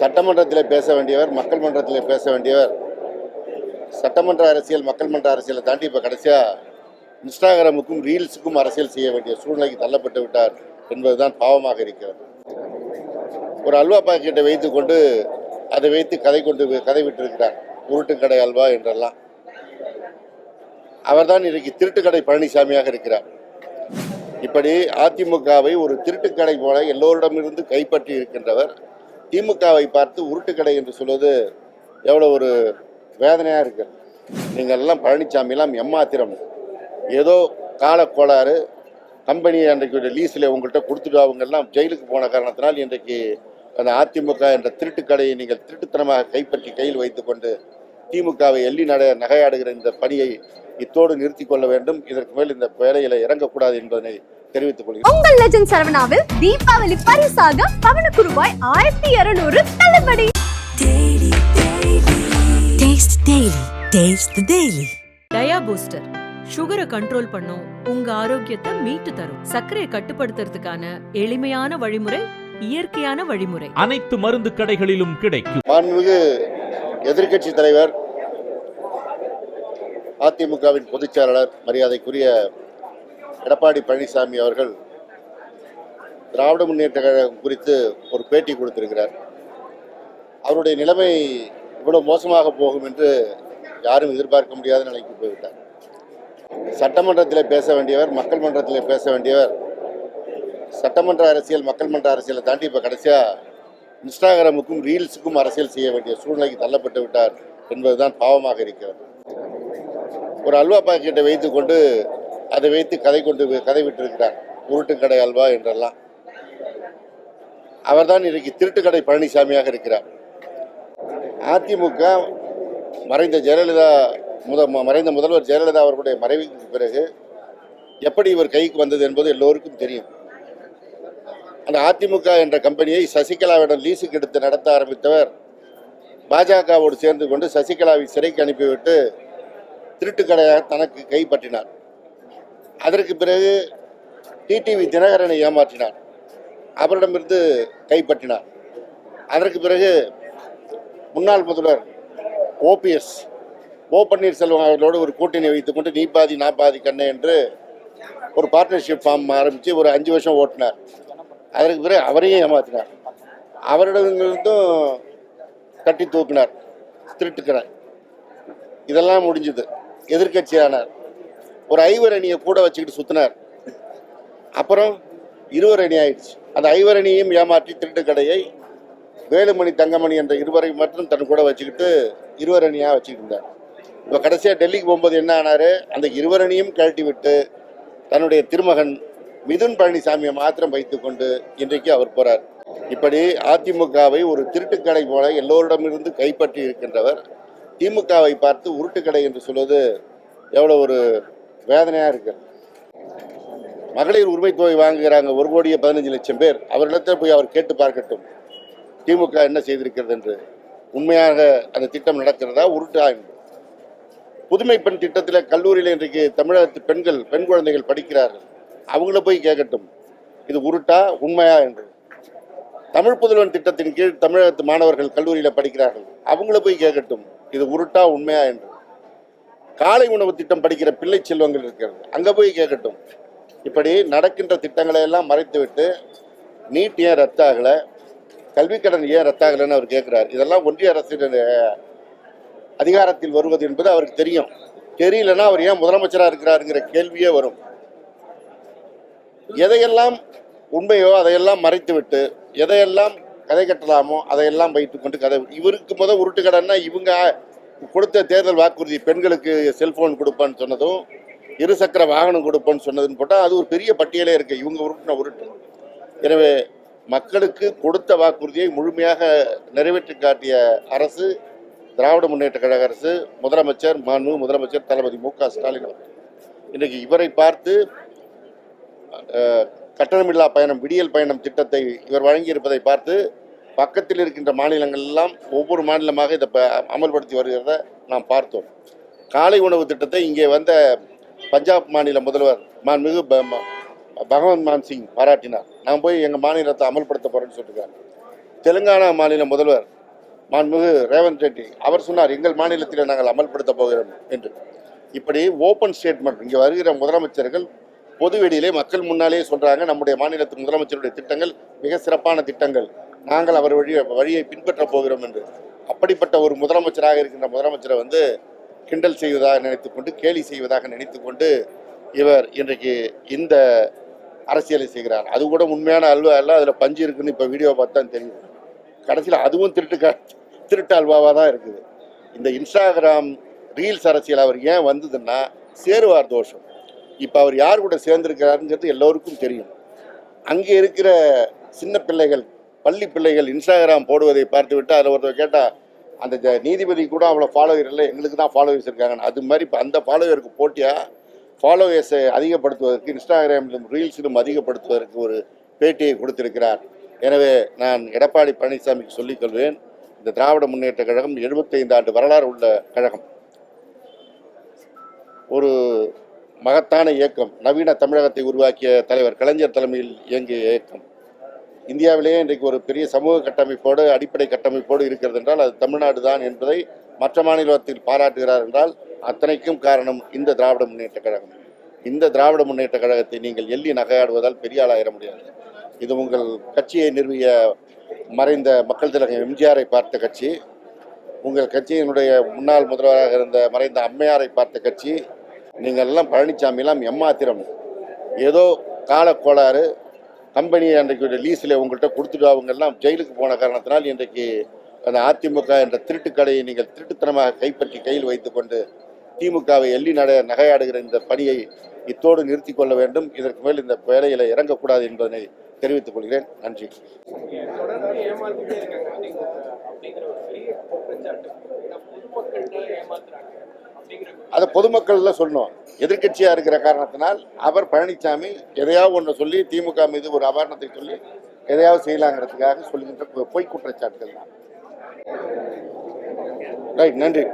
சட்டமன்றத்தில் பேச வேண்டியவர் மக்கள் மன்றத்தில் பேச வேண்டியவர். சட்டமன்ற அரசியல் மக்கள் மன்ற அரசியலை தாண்டி இப்போ கடைசியாக இன்ஸ்டாகிராமுக்கும் ரீல்ஸுக்கும் அரசியல் செய்ய வேண்டிய சூழ்நிலைக்கு தள்ளப்பட்டு விட்டார் என்பதுதான் பாவமாக இருக்கிறது. ஒரு அல்வா பாக்கெட்டை வைத்துக்கொண்டு அதை வைத்து கதை கொண்டு கதை விட்டிருக்கிறார். உருட்டுக்கடை அல்வா என்றெல்லாம். அவர்தான் இன்றைக்கு திருட்டுக்கடை பழனிசாமியாக இருக்கிறார். இப்படி அதிமுகவை ஒரு திருட்டுக்கடை போல எல்லோரிடமிருந்து கைப்பற்றி இருக்கின்றவர் திமுகவை பார்த்து உருட்டுக்கடை என்று சொல்வது எவ்வளோ ஒரு வேதனையாக இருக்கு. நீங்கள் எல்லாம் பழனிசாமிலாம் எம்மாத்திரம். ஏதோ காலக்கோளாறு கம்பெனி அன்றைக்கு லீஸில் உங்கள்கிட்ட கொடுத்துட்டு அவங்கெல்லாம் ஜெயிலுக்கு போன காரணத்தினால் இன்றைக்கு அந்த அதிமுக என்ற திருட்டுக்கடையை நீங்கள் திருட்டுத்தனமாக கைப்பற்றி கையில் வைத்துக்கொண்டு திமுகவை எள்ளி நட நகையாடுகிற இந்த பணியை இத்தோடு நிறுத்தி கொள்ள வேண்டும். இதற்கு மேல் இந்த வேலையில் இறங்கக்கூடாது என்பதனை தெரிவித்துக் கொள்கிறேன். உங்கள் லெஜண்ட் சரவணாவில் தீபாவளி பரிசாக பவனுக்கு ரூபாய் ஆயிரத்தி இருநூறு தள்ளுபடி. டயா பூஸ்டர் சுகரை கண்ட்ரோல் பண்ணும் உங்க ஆரோக்கியத்தை மீட்டு தரும். சர்க்கரையை கட்டுப்படுத்துறதுக்கான எளிமையான வழிமுறை இயற்கையான வழிமுறை. அனைத்து மருந்து கடைகளிலும் கிடைக்கும். மாண்புமிகு எதிர்க்கட்சி தலைவர் அதிமுகவின் பொதுச் செயலாளர் மரியாதைக்குரிய எடப்பாடி பழனிசாமி அவர்கள் திராவிட முன்னேற்ற கழகம் குறித்து ஒரு பேட்டி கொடுத்திருக்கிறார். அவருடைய நிலைமை இவ்வளோ மோசமாக போகும் என்று யாரும் எதிர்பார்க்க முடியாத நிலைக்கு போய்விட்டார். சட்டமன்றத்தில் பேச வேண்டியவர் மக்கள் மன்றத்தில் பேச வேண்டியவர் சட்டமன்ற அரசியல் மக்கள் மன்ற அரசியலை தாண்டி இப்போ கடைசியாக இன்ஸ்டாகிராமுக்கும் ரீல்ஸுக்கும் அரசியல் செய்ய வேண்டிய சூழ்நிலைக்கு தள்ளப்பட்டு விட்டார் என்பதுதான் பாவமாக இருக்கிறது. ஒரு அல்வா பாக்கெட்டை வைத்துக்கொண்டு அதை வைத்து கதை கொண்டு கதை விட்டிருக்கிறார். உருட்டுக்கடை அல்வா என்றெல்லாம். அவர்தான் இன்றைக்கு திருட்டுக்கடை பழனிசாமியாக இருக்கிறார். அதிமுக மறைந்த ஜெயலலிதா முத ம- மறைந்த முதல்வர் ஜெயலலிதா அவர்களுடைய மறைவுக்கு பிறகு எப்படி இவர் கைக்கு வந்தது என்பது எல்லோருக்கும் தெரியும். அந்த அதிமுக என்ற கம்பெனியை சசிகலாவிடம் லீஸுக்கு எடுத்து நடத்த ஆரம்பித்தவர் பாஜகவோடு சேர்ந்து கொண்டு சசிகலாவை சிறைக்கு அனுப்பிவிட்டு திருட்டுக்கடையாக தனக்கு கைப்பற்றினார் அதற்கு பிறகு டிடிவி தினகரனை ஏமாற்றினார் அவரிடமிருந்து கைப்பற்றினார் அதற்கு பிறகு முன்னாள் முதல்வர் ஓபிஎஸ் ஓ பன்னீர்செல்வம் அவர்களோடு ஒரு கூட்டணி வைத்துக்கொண்டு நீ பாதி நான் பாதி கண்ணே என்று ஒரு பார்ட்னர்ஷிப் ஃபார்ம் ஆரம்பித்து ஒரு அஞ்சு வருஷம் ஓட்டினார். அதற்கு பிறகு அவரையும் ஏமாற்றினார். அவரிடமிருந்தும் கட்டி தூக்கினார். திருட்டுக்கிறார் இதெல்லாம் முடிஞ்சது. எதிர்க்கட்சியானார். ஒரு ஐவரணியை கூட வச்சுக்கிட்டு சுத்தினார். அப்புறம் இருவரணி ஆயிடுச்சு. அந்த ஐவரணியும் ஏமாற்றி ஏமாற்றி திருட்டுக்கடையை வேலுமணி தங்கமணி என்ற இருவரை மட்டும் தன் கூட வச்சுக்கிட்டு இருவரணியாக வச்சுக்கிட்டு இருந்தார். இப்போ கடைசியாக டெல்லிக்கு போகும்போது என்ன ஆனாரு? அந்த இருவரணியும் கழட்டி விட்டு தன்னுடைய திருமகன் மிதுன் பழனிசாமியை மாத்திரம் வைத்துக்கொண்டு இன்றைக்கு அவர் போறார். இப்படி அதிமுகவை ஒரு திருட்டுக்கடை போல எல்லோரிடமிருந்து கைப்பற்றி இருக்கின்றவர். திமுகவை பார்த்து உருட்டுக்கடை என்று சொல்வது எவ்வளோ ஒரு வேதனையாக இருக்கு. மகளிர் உரிமை தொகை வாங்குகிறாங்க ஒரு கோடியே பதினஞ்சு லட்சம் பேர். அவரிடத்தில் போய் அவர் கேட்டு பார்க்கட்டும். திமுக என்ன செய்திருக்கிறது என்று. உண்மையாக அந்த திட்டம் நடக்கிறதா? உருட்டா என்று. புதுமை பெண் திட்டத்தில் கல்லூரியில் இன்றைக்கு தமிழகத்து பெண்கள் பெண் குழந்தைகள் படிக்கிறார்கள். அவங்கள போய் கேட்கட்டும். இது உருட்டா? உண்மையா என்று. தமிழ் புதல்வன் திட்டத்தின் கீழ் தமிழகத்து மாணவர்கள் கல்லூரியில் படிக்கிறார்கள். அவங்கள போய் கேட்கட்டும். இது உருட்டா? உண்மையா என்று. காலை உணவு திட்டம் படிக்கிற பிள்ளை செல்வங்கள் இருக்கிறது. அங்கே போய் கேட்கட்டும். இப்படி நடக்கின்ற திட்டங்களை எல்லாம் மறைத்துவிட்டு நீட் ஏன் ரத்தாகலை? கல்விக்கடன் ஏன் ரத்தாகலைன்னு அவர் கேட்குறாரு. இதெல்லாம் ஒன்றிய அரசின் அதிகாரத்தில் வருவது என்பது அவருக்கு தெரியும். தெரியலன்னா அவர் ஏன் முதலமைச்சராக இருக்கிறாருங்கிற கேள்வியே வரும். எதையெல்லாம் உண்மையோ அதையெல்லாம் மறைத்துவிட்டு எதையெல்லாம் கதை கட்டலாமோ அதையெல்லாம் வைத்துக்கொண்டு கதை இவருக்கு முத உருட்டு கடைன்னா இவங்க கொடுத்த தேர்தல் வாக்குறுதி பெண்களுக்கு செல்போன் கொடுப்பான்னு சொன்னதும் இருசக்கர வாகனம் கொடுப்பேன்னு சொன்னதுன்னு போட்டால் அது ஒரு பெரிய பட்டியலே இருக்கு. இவங்க உருட்டின உருட்டு. எனவே மக்களுக்கு கொடுத்த வாக்குறுதியை முழுமையாக நிறைவேற்றி காட்டிய அரசு திராவிட முன்னேற்ற கழக அரசு முதலமைச்சர் மாண்பு முதலமைச்சர் தளபதி மு க ஸ்டாலின் அவர்கள். இன்றைக்கு இவரை பார்த்து கட்டணமில்லா பயணம் விடியல் பயணம் திட்டத்தை இவர் வழங்கியிருப்பதை பார்த்து பக்கத்தில் இருக்கின்ற மாநிலங்கள் எல்லாம் ஒவ்வொரு மாநிலமாக இதை ப- அமல்படுத்தி வருகிறத நாம் பார்த்தோம். காலை உணவு திட்டத்தை இங்கே வந்த பஞ்சாப் மாநில முதல்வர் மாண்புமிகு ப- ம- பகவந்த் மான் சிங் பாராட்டினார். நான் போய் எங்கள் மாநிலத்தை அமல்படுத்த போகிறேன்னு சொல்லியிருக்காரு தெலுங்கானா மாநில முதல்வர் மாண்புமிகு ரேவந்த் ரெட்டி அவர் சொன்னார் எங்கள் மாநிலத்தில் நாங்கள் அமல்படுத்த போகிறோம் என்று. இப்படி ஓப்பன் ஸ்டேட்மெண்ட் இங்கே வருகிற முதலமைச்சர்கள் பொதுவெளியிலே மக்கள் முன்னாலேயே சொல்கிறாங்க நம்முடைய மாநிலத்து முதலமைச்சருடைய திட்டங்கள் மிக சிறப்பான திட்டங்கள் நாங்கள் அவர் வழி வழியை பின்பற்றப் போகிறோம் என்று. அப்படிப்பட்ட ஒரு முதலமைச்சராக இருக்கின்ற முதலமைச்சரை வந்து கிண்டல் செய்வதாக நினைத்துக்கொண்டு கேலி செய்வதாக நினைத்துக்கொண்டு இவர் இன்றைக்கு இந்த அரசியலை செய்கிறார். அது கூட உண்மையான அல்வா அல்ல அதில் பஞ்சு இருக்குன்னு இப்போ வீடியோ பார்த்தா தெரியும். கடைசியில் அதுவும் திருட்டு திருட்டு அல்வாவாக தான் இருக்குது. இந்த இன்ஸ்டாகிராம் ரீல்ஸ் அரசியல் அவர் ஏன் வந்ததுன்னா சேருவார் தோஷம். இப்போ அவர் யார் கூட சேர்ந்திருக்கிறாருங்கிறது எல்லோருக்கும் தெரியும். அங்கே இருக்கிற சின்ன பிள்ளைகள் பள்ளி பிள்ளைகள் இன்ஸ்டாகிராம் போடுவதை பார்த்து விட்டு அதில் ஒருத்தர் கேட்டால் அந்த ஜ- நீதிபதி கூட அவ்வளோ ஃபாலோவர் இல்லை எங்களுக்கு தான் ஃபாலோவர்ஸ் இருக்காங்கன்னு. அது மாதிரி இப்போ அந்த ஃபாலோவருக்கு போட்டியாக ஃபாலோவர்ஸை அதிகப்படுத்துவதற்கு இன்ஸ்டாகிராமிலும் ரீல்ஸிலும் அதிகப்படுத்துவதற்கு ஒரு பேட்டியை கொடுத்திருக்கிறார். எனவே நான் எடப்பாடி பழனிசாமிக்கு சொல்லிக்கொள்வேன் இந்த திராவிட முன்னேற்ற கழகம் 75 ஆண்டு வரலாறு உள்ள கழகம். ஒரு மகத்தான இயக்கம் நவீன தமிழகத்தை உருவாக்கிய தலைவர் கலைஞர் தலைமையில் இயங்கிய இயக்கம். இந்தியாவிலேயே இன்றைக்கு ஒரு பெரிய சமூக கட்டமைப்போடு அடிப்படை கட்டமைப்போடு இருக்கிறது என்றால் அது தமிழ்நாடு தான் என்பதை மற்ற மாநிலத்தில் பாராட்டுகிறார் என்றால் அத்தனைக்கும் காரணம் இந்த திராவிட முன்னேற்ற கழகம். இந்த திராவிட முன்னேற்ற கழகத்தை நீங்கள் எள்ளி நகையாடுவதால் பெரிய ஆளாயிட முடியாது. இது உங்கள் கட்சியை நிறுவிய மறைந்த மக்கள் திலகம் எம்ஜிஆரை பார்த்த கட்சி உங்கள் கட்சியினுடைய முன்னாள் முதல்வராக இருந்த மறைந்த அம்மையாரை பார்த்த கட்சி நீங்கள் எல்லாம் பழனிசாமிலாம் எம்மாத்திரம். ஏதோ காலக்கோளாறு கம்பெனியை அன்றைக்கு லீஸில் உங்கள்கிட்ட கொடுத்துட்டு அவங்கெல்லாம் ஜெயிலுக்கு போன காரணத்தினால் இன்றைக்கு அந்த அதிமுக என்ற திருட்டு கடையை நீங்கள் திருட்டுத்தனமாக கைப்பற்றி கையில் வைத்துக்கொண்டு திமுகவை எள்ளி நட நகையாடுகிற இந்த பணியை இத்தோடு நிறுத்திக் கொள்ள வேண்டும். இதற்கு மேல் இந்த வேலையில் இறங்கக்கூடாது என்பதனை தெரிவித்துக் கொள்கிறேன். நன்றி. ஏமாத்துறாங்க. அதை பொதுமக்கள்ல சொல்லணும். எதிர்க்கட்சியா இருக்கிற காரணத்தினால் அவர் பழனிசாமி எதையாவது ஒன்று சொல்லி திமுக மீது ஒரு அபாரணத்தை சொல்லி எதையாவது செய்யலாங்கிறதுக்காக சொல்லுகின்ற பொய் குற்றச்சாட்டுகள் தான். ரைட் நன்றி.